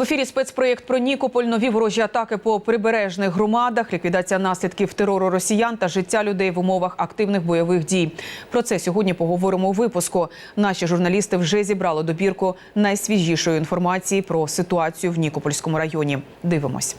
В ефірі спецпроєкт про Нікополь, нові ворожі атаки по прибережних громадах, ліквідація наслідків терору росіян та життя людей в умовах активних бойових дій. Про це сьогодні поговоримо у випуску. Наші журналісти вже зібрали добірку найсвіжішої інформації про ситуацію в Нікопольському районі. Дивимось.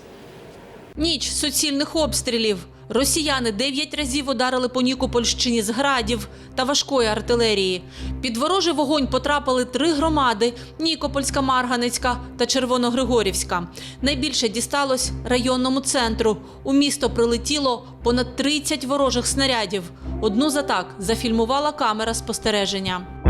Ніч суцільних обстрілів. Росіяни дев'ять разів ударили по Нікопольщині з градів та важкої артилерії. Під ворожий вогонь потрапили три громади: Нікопольська, Марганецька та Червоногригорівська. Найбільше дісталось районному центру. У місто прилетіло понад 30 ворожих снарядів. Одну з атак зафільмувала камера спостереження.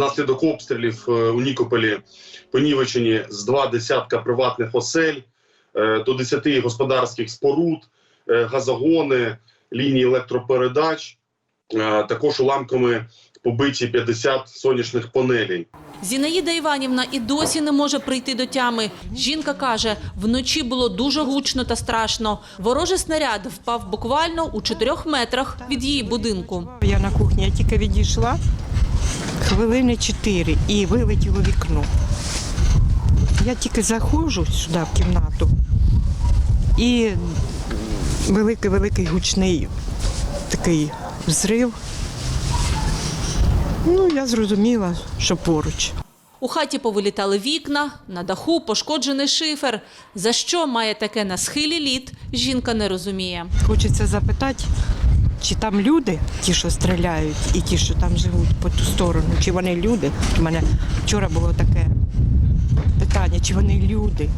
Внаслідок обстрілів е, у Нікополі понівечені з два десятка приватних осель, е, до 10 господарських споруд, е, газогони, лінії електропередач. Також уламками побиті 50 сонячних панелей. Зінаїда Іванівна і досі не може прийти до тями. Жінка каже, вночі було дуже гучно та страшно. Ворожий снаряд впав буквально у чотирьох метрах від її будинку. Я на кухні, я тільки відійшла хвилини чотири і вилетіло вікно. Я тільки заходжу сюди в кімнату і великий-великий гучний такий взрив. Ну, я зрозуміла, що поруч. У хаті повилітали вікна, на даху пошкоджений шифер. За що має таке на схилі лід, жінка не розуміє. Хочеться запитати, чи там люди, ті, що стріляють, і ті, що там живуть по ту сторону, чи вони люди. У мене вчора було таке питання, чи вони люди.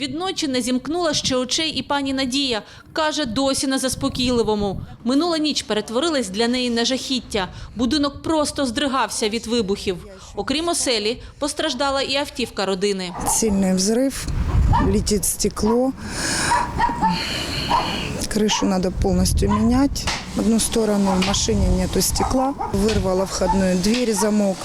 Відночі не зімкнула ще очей і пані Надія. Каже, досі на заспокійливому. Минула ніч перетворилась для неї на жахіття. Будинок просто здригався від вибухів. Окрім оселі, постраждала і автівка родини. Сильный взрыв, летит стекло. Крышу надо полностью менять. В одну сторону в машине нету стекла. Вырвала входную дверь, замок.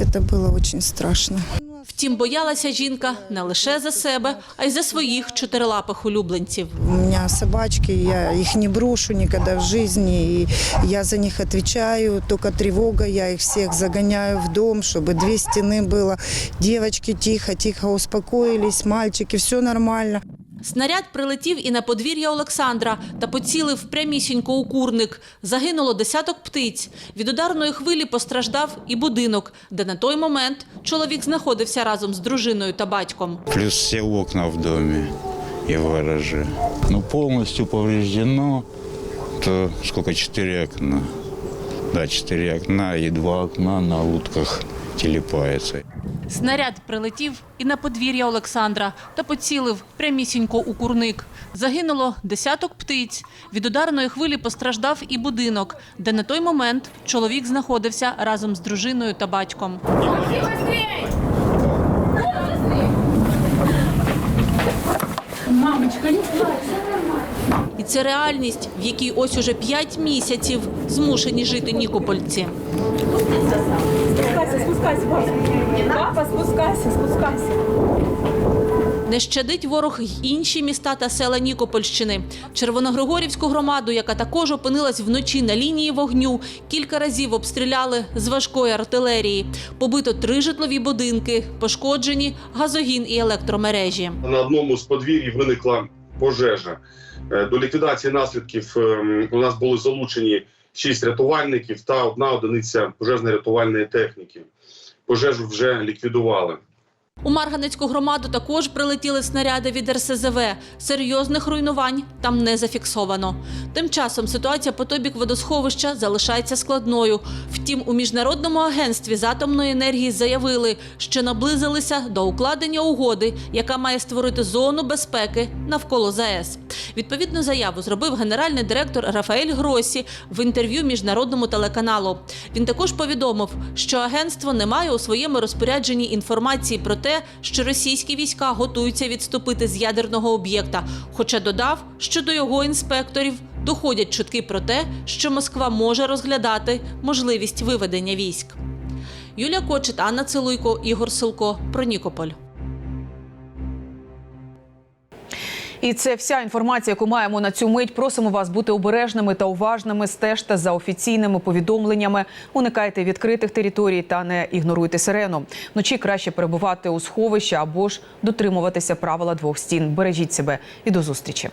Это было очень страшно. Втім, боялася жінка не лише за себе, а й за своїх чотирилапих улюбленців. У меня собачки, я их не брошу никогда в жизни. И я за них отвечаю. Только тревога, я их всех загоняю в дом, чтобы две стены было. Девочки тихо-тихо успокоились, мальчики, все нормально. Снаряд прилетів і на подвір'я Олександра та поцілив прямісінько у курник. Загинуло десяток птиць. Від ударної хвилі постраждав і будинок, де на той момент чоловік знаходився разом з дружиною та батьком. плюс все окна в доме и в гараже. Ну, полностью повреждено, то сколько, четыре окна. Да, четыре окна и два окна на утках телепается. Снаряд прилетів і на подвір'я Олександра та поцілив прямісінько у курник. Загинуло десяток птиць. Від ударної хвилі постраждав і будинок, де на той момент чоловік знаходився разом з дружиною та батьком. І це реальність, в якій ось уже п'ять місяців змушені жити нікопольці. Спускайся, спускайся, папа. Папа, спускайся, спускайся. Не щадить ворог й інші міста та села Нікопольщини. Червоногригорівську громаду, яка також опинилась вночі на лінії вогню, кілька разів обстріляли з важкої артилерії. Побито три житлові будинки, пошкоджені газогін і електромережі. На одному з подвір'їв виникла пожежа. Е, До ліквідації наслідків ем, у нас були залучені шість рятувальників та одна одиниця пожежно-рятувальної техніки. Пожежу вже ліквідували. У Марганецьку громаду також прилетіли снаряди від РСЗВ. Серйозних руйнувань там не зафіксовано. Тим часом ситуація по той бік водосховища залишається складною. Втім, у міжнародному агентстві з атомної енергії заявили, що наблизилися до укладення угоди, яка має створити зону безпеки навколо ЗАЕС. Відповідну заяву зробив генеральний директор Рафаель Гросі в інтерв'ю міжнародному телеканалу. Він також повідомив, що агентство не має у своєму розпорядженні інформації про те, що російські війська готуються відступити з ядерного об'єкта. Хоча додав, що до його інспекторів доходять чутки про те, що Москва може розглядати можливість виведення військ. Юлія Кочет, Анна Целуйко, Ігор Силко. Про Нікополь. І це вся інформація, яку маємо на цю мить. Просимо вас бути обережними та уважними. Стежте за офіційними повідомленнями. Уникайте відкритих територій та не ігноруйте сирену. Вночі краще перебувати у сховищі або ж дотримуватися правила двох стін. Бережіть себе і до зустрічі.